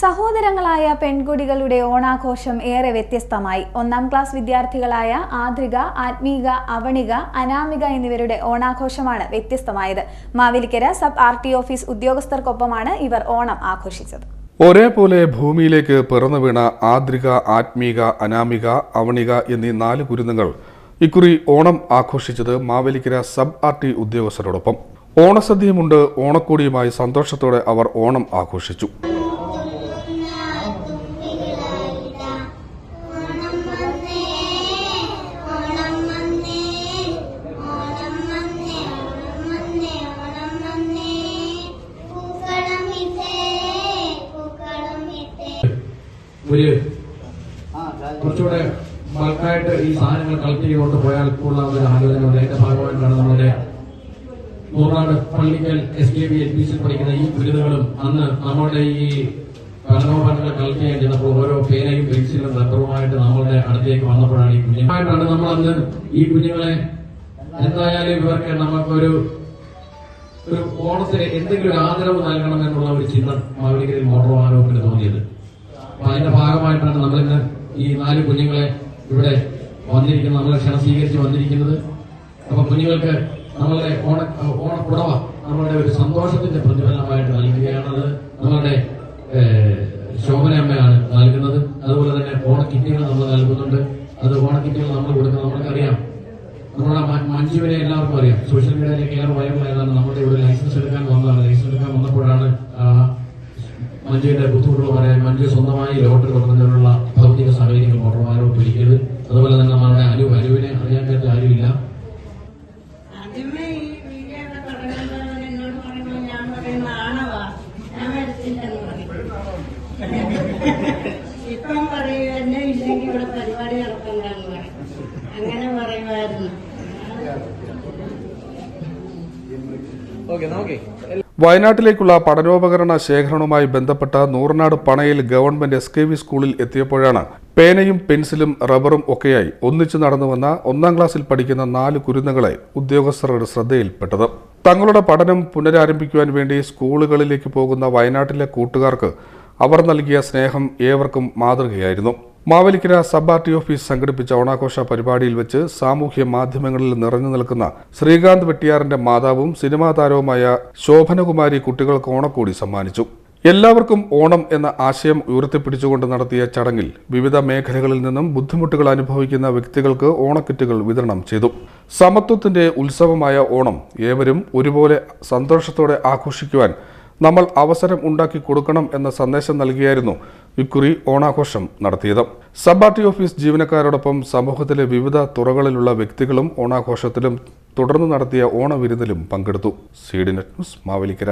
സഹോദരങ്ങളായ പെൺകുടികളുടെ ഓണാഘോഷം ഏറെ വ്യത്യസ്തമായി. ഒന്നാം ക്ലാസ് വിദ്യാർത്ഥികളായ ആദ്രിക ആത്മീക അവണിക അനാമിക എന്നിവരുടെ ഓണാഘോഷമാണ് വ്യത്യസ്തമായത്. Mavelikkara sub R T office ഉദ്യോഗസ്ഥർക്കൊപ്പമാണ് ഇവർ ഓണം ആഘോഷിച്ചത്. ഒരേപോലെ ഭൂമിയിലേക്ക് പിറന്നു വീണ ആദ്രിക ആത്മീക അനാമിക അവണിക എന്നീ നാല് കുരുന്നുകൾ ഇക്കുറി ഓണം ആഘോഷിച്ചത് മാവേലിക്കര സബ് ആർ ടി ഉദ്യോഗസ്ഥരോടൊപ്പം ഓണസദ്യയുമുണ്ട് ഓണക്കോടിയുമായി സന്തോഷത്തോടെ അവർ ഓണം ആഘോഷിച്ചു. ഒരു കുറച്ചുകൂടെ ബൾക്കായിട്ട് ഈ സാധനങ്ങൾ കളക്ട് ചെയ്തുകൊണ്ട് പോയാൽ ഉള്ള ഒരു ആലോചന. അതിന്റെ ഭാഗമായിട്ടാണ് നമ്മുടെ Nooranad Pallikkal S K B L P C പഠിക്കുന്ന ഈ ബിരുദങ്ങളും അന്ന് നമ്മുടെ ഈ പഠനോപകരണങ്ങൾ കളക്ട് ചെയ്യാൻ ചെന്നപ്പോൾ ഓരോ പേനയും പെൻസിലും റബ്ബറുമായിട്ട് നമ്മളുടെ അടുത്തേക്ക് വന്നപ്പോഴാണ് ഈ കുഞ്ഞുമായിട്ടാണ് നമ്മൾ അന്ന് ഈ കുഞ്ഞുങ്ങളെ എന്തായാലും ഇവർക്ക് നമുക്കൊരു ഒരു ഓണത്തിന് എന്തെങ്കിലും ഒരു ആദരവ് നൽകണം എന്നുള്ള ഒരു ചിന്ത മാവേലിക്കരയിൽ മോട്ടോർ വാഹനത്തിന് തോന്നിയത് അപ്പൊ അതിന്റെ ഭാഗമായിട്ടാണ് നമ്മളിന്ന് ഈ നാല് കുഞ്ഞുങ്ങളെ ഇവിടെ വന്നിരിക്കുന്നത് നമ്മളെ ക്ഷണം സ്വീകരിച്ച് വന്നിരിക്കുന്നത്. അപ്പൊ കുഞ്ഞുങ്ങൾക്ക് നമ്മളുടെ ഓണ ഓണപ്പുടവ നമ്മളുടെ ഒരു സന്തോഷത്തിന്റെ പ്രതിഫലനമായിട്ട് നൽകുകയാണത്. നമ്മളുടെ ശോഭനയമ്മയാണ് നൽകുന്നത്. അതുപോലെ തന്നെ ഓണക്കിറ്റുകൾ നമ്മൾ നൽകുന്നുണ്ട്. അത് ഓണക്കിറ്റുകൾ നമ്മൾ കൊടുക്കുന്നത് നമ്മൾക്കറിയാം നമ്മുടെ മഞ്ജുവിനെ എല്ലാവർക്കും അറിയാം. സോഷ്യൽ മീഡിയയിലേക്ക് ഏറെ വൈറലായതാണ് നമ്മുടെ ഇവിടെ ലൈസൻസ് എടുക്കാൻ വന്നതാണ്. ലൈസൻസ് എടുക്കാൻ ആ, മഞ്ജുവിന്റെ ബുദ്ധിമുട്ടുകൾ പറയാൻ മഞ്ജു സ്വന്തമായി ലോട്ടറി തുടങ്ങുന്നതിനുള്ള ഭൗതിക സാഹചര്യങ്ങൾ മോട്ടർമാരോ പിടിക്കരുത്. അതുപോലെ തന്നെ നമ്മുടെ അനു അനുവിനെ അറിയാൻ പറ്റുന്ന ആരുമില്ല. ഇപ്പം പറയുക എന്നെ ഇല്ലെങ്കിൽ ഇവിടെ പരിപാടി നടക്കണ്ടെന്ന് പറയും. അങ്ങനെ പറയുമായിരുന്നു. വയനാട്ടിലേക്കുള്ള പഠനോപകരണ ശേഖരണവുമായി ബന്ധപ്പെട്ട നൂറനാട് പണയിൽ ഗവൺമെന്റ് എസ് കെ വി സ്കൂളിൽ എത്തിയപ്പോഴാണ് പേനയും പെൻസിലും റബ്ബറും ഒക്കെയായി ഒന്നിച്ചു നടന്നുവന്ന ഒന്നാം ക്ലാസ്സിൽ പഠിക്കുന്ന നാല് കുരുന്നുകളെ ഉദ്യോഗസ്ഥരുടെ ശ്രദ്ധയിൽപ്പെട്ടത്. തങ്ങളുടെ പഠനം പുനരാരംഭിക്കുവാൻ വേണ്ടി സ്കൂളുകളിലേക്ക് പോകുന്ന വയനാട്ടിലെ കൂട്ടുകാർക്ക് അവർ നൽകിയ സ്നേഹം ഏവർക്കും മാതൃകയായിരുന്നു. Mavelikkara sub R T office സംഘടിപ്പിച്ച ഓണാഘോഷ പരിപാടിയിൽ വെച്ച് സാമൂഹ്യ മാധ്യമങ്ങളിൽ നിറഞ്ഞു നിൽക്കുന്ന ശ്രീകാന്ത് വെട്ടിയാറിന്റെ മാതാവും സിനിമാ താരവുമായ ശോഭനകുമാരി കുട്ടികൾക്ക് ഓണക്കോടി സമ്മാനിച്ചു. എല്ലാവർക്കും ഓണം എന്ന ആശയം ഉയർത്തിപ്പിടിച്ചുകൊണ്ട് നടത്തിയ ചടങ്ങിൽ വിവിധ മേഖലകളിൽ നിന്നും ബുദ്ധിമുട്ടുകൾ അനുഭവിക്കുന്ന വ്യക്തികൾക്ക് ഓണക്കിറ്റുകൾ വിതരണം ചെയ്തു. സമത്വത്തിന്റെ ഉത്സവമായ ഓണം ഏവരും ഒരുപോലെ സന്തോഷത്തോടെ ആഘോഷിക്കുവാൻ നമ്മൾ അവസരം ഉണ്ടാക്കി കൊടുക്കണം എന്ന സന്ദേശം നൽകിയായിരുന്നു ഇക്കുറി ഓണാഘോഷം നടത്തിയത്. സബ് ആർ ടി ഓഫീസ് ജീവനക്കാരോടൊപ്പം സമൂഹത്തിലെ വിവിധ തുറകളിലുള്ള വ്യക്തികളും ഓണാഘോഷത്തിലും തുടർന്ന് നടത്തിയ ഓണവിരുന്നിലും പങ്കെടുത്തു. Seednet news Mavelikkara.